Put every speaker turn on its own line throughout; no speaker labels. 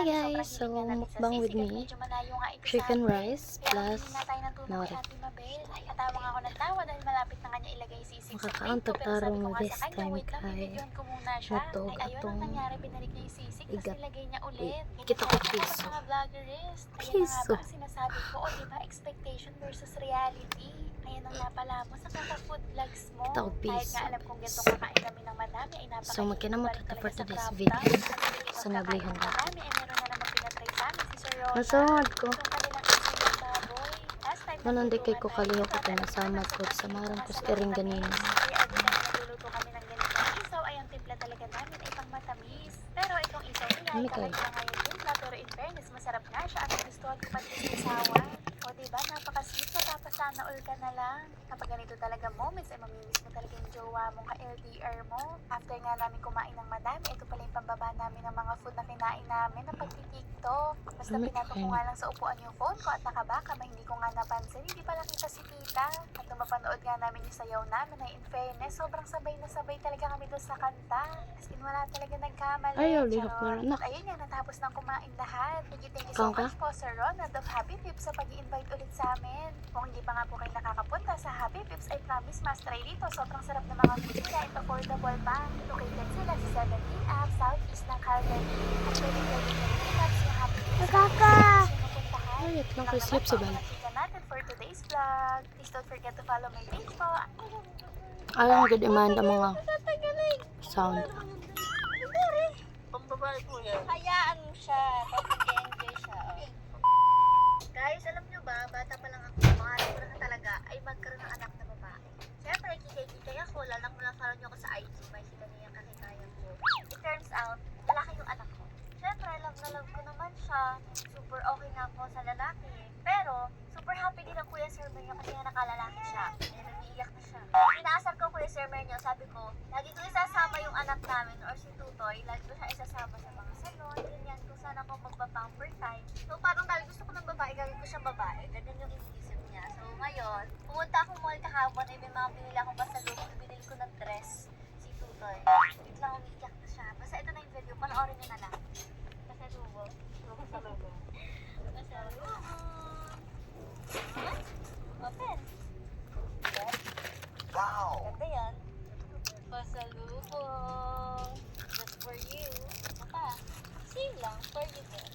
Hi guys! So, mukbang with me. Chicken rice plus nori. Tarong
sabi ko
this time kay
ayun,
atong igat. Kita ko piso. Piso.
mo mo.
Kita ko piso. So, magkinamot ito for today's video.
Sa
Sa naglihan na.
Marami, ay meron na naman pinatry sa amin, si Sir Rona.
Masangad ko.
Yung kanilang isang baboy. Last time
Manon di kay ko
tayo,
kalihok
ikaw
ito
alam
na
mo
sama
naman,
ko
sa
marang ko sa kering
ng
ganina.
matamis. Kaya every time nagluluto kami
Ano
ay
kayo?
Pero in fairness, masarap nga siya at gustuhan ko pati sa isawan. O diba, napaka-sweet, mapapasana all ka na lang. Kapag ganito talaga moments, ay mamimiss mo talaga yung jowa mo, ka-LDR mo. After nga namin kumain ng madami, ito pala yung pambaba namin ng mga food na kinain namin na pagtitiktok. Basta pinato ko nga lang sa upuan yung phone ko at nakabaka, ma hindi ko nga napansin. Hindi pala kita si tita. At nung mapanood nga namin yung sayaw namin, ay in fairness, sobrang sabay na sabay talaga kami doon sa kanta. As in, wala talaga nagkamali.
Ayaw, lihok
Charot.
na
ayun nga, natapos nang kumain lahat. Thank you, thank you so
Kangka?
much po, Sir Ronald of Happy Pips sa pag invite ulit sa amin. Kung hindi pa nga po kayo nakakapunta sa Happy Pips, I promise, mas try dito. Sobrang sarap ng mga food nila at affordable pa. Located sila sa 17 Ave, southeast ng Calgary. At pwede pwede nyo rin yung Happy Pips.
Lang kay
Ito
sleep si
naman po
Bal.
ang chika natin for today's vlog. Please don't forget to follow my page po.
Ayaw ang good demand ang mga sound.
Pambabae po yan. Hayaan mo siya. Pag-enjoy siya. Guys, alam nyo ba, bata pa lang ako, pangarap ko na talaga ay magkaroon ng anak na babae. Siyempre, kikay-kikay ako, nyo ako sa IG, may kita niya yung kakikaya ko. It turns out, lalaki yung anak ko. Siyempre, love na love ko naman siya. Super okay na ako sa lalaki. Pero, super happy din ang Kuya Sir Menyo kasi nakalalaki siya. Eh, nag-iiyak na siya. Kuya Sir Menyo, sabi ko, lagi ko isasama yung anak namin or si Tutoy, lagi ko siya isasama sa mga salon, ganyan, kung saan ako magpa-pamper time. So, parang dahil gusto ko ng babae, gagawin ko siyang babae. Ganun yung iniisip niya. So, ngayon, pumunta akong mall kahapon, ay may mga binili akong pasalubong, binili ko ng dress, si Tutoy. Wait lang, umiiyak na siya. Basta ito na yung video, panoorin niyo na lang. Pasalubong. Pasalubong. Pasalubong. Huh? Open. Wow! Ganda yan. Pasalubong. Just for you. Maka. Same lang. For you din.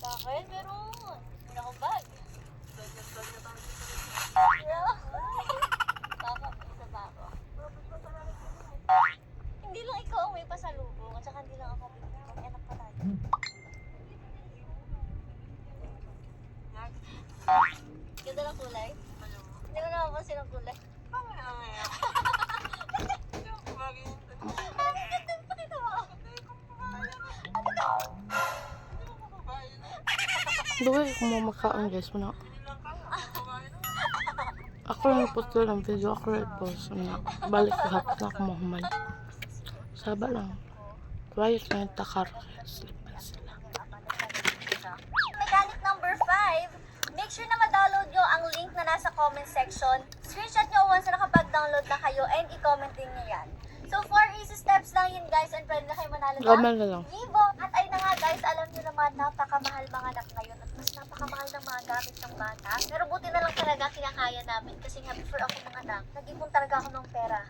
Sa akin, meron. Meron akong bag. Yeah. Baka, isa ba ako? Hindi lang ikaw ang may pasalubong at saka hindi lang ako may may anak pa tayo. Ng kulay? Hindi ko napapansin ang kulay. Ang ganda, pakita mo.
Duwi ko mo makaon guys mo na. Ako lang po ito ng video ako rin po. So, na, balik ko hapon na ako mahumay. Saba lang. Quiet na yung takar. Sleep na sila.
Mechanic number 5, make sure na ma-download nyo ang link na nasa comment section. Screenshot nyo once na nakapag-download na kayo and i-comment din nyo yan. So, 4 easy steps lang yun guys and pwede na kayo manalo ng
Gaman na lang.
Vivo! At ay na nga guys, alam nyo naman, napakamahal mga anak ngayon at mas napakamahal ng mga gamit ng bata. Pero buti na lang talaga kinakaya namin kasi nga before ako mga anak, nag-ipon talaga ako ng pera.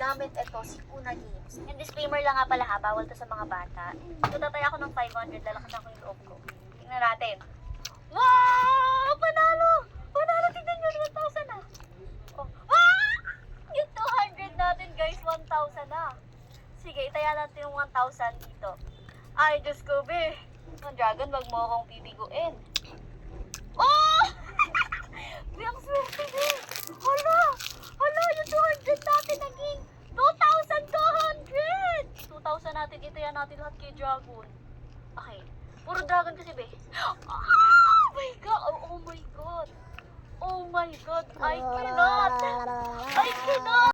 Gamit ito, si Kuna Games. And disclaimer lang nga pala ha, bawal to sa mga bata. So tatay ako ng 500, lalaki na ako yung loob ko. Tingnan natin. Wow! Panalo! Panalo, tignan nyo, 1,000 na. Oh. Ah! Yung 200 natin guys, 1,000 na. Sige, itaya natin yung 1,000 dito. Ay, Diyos ko, be. Ang dragon, wag mo akong bibiguin. Oh! be, ang swerte, be. Hala! Hala, yung 200 natin naging 2,200! 2,000 natin, itaya natin lahat kay dragon. Okay. Puro dragon kasi, be. Oh, oh my God! Oh my God! I cannot! I cannot!